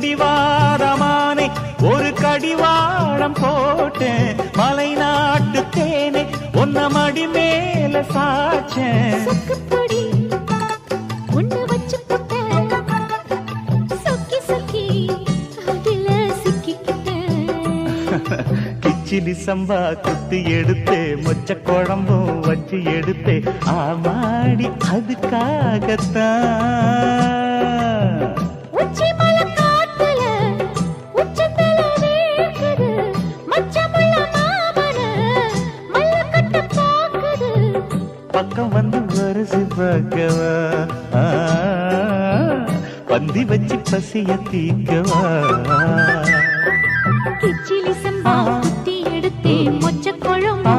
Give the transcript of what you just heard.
புடிவாதமானே ஒரு கடிவாளம் போட்டேன். மலை நாட்டு தேனே ஒன்ன மடி மேல சாச்சேன். கிச்சிலி சம்பா குத்தி எடுத்தே மொச்ச குழம்பும் வச்சு எடுத்தே ஆமாடி அதுக்காகத்தான். பக்கம் வந்து வரிசை பார்க்கவா? பந்தி வச்சு பசிய தீக்கவா? கிச்சிலி சம்பா குத்தி மொச்ச குழம்பா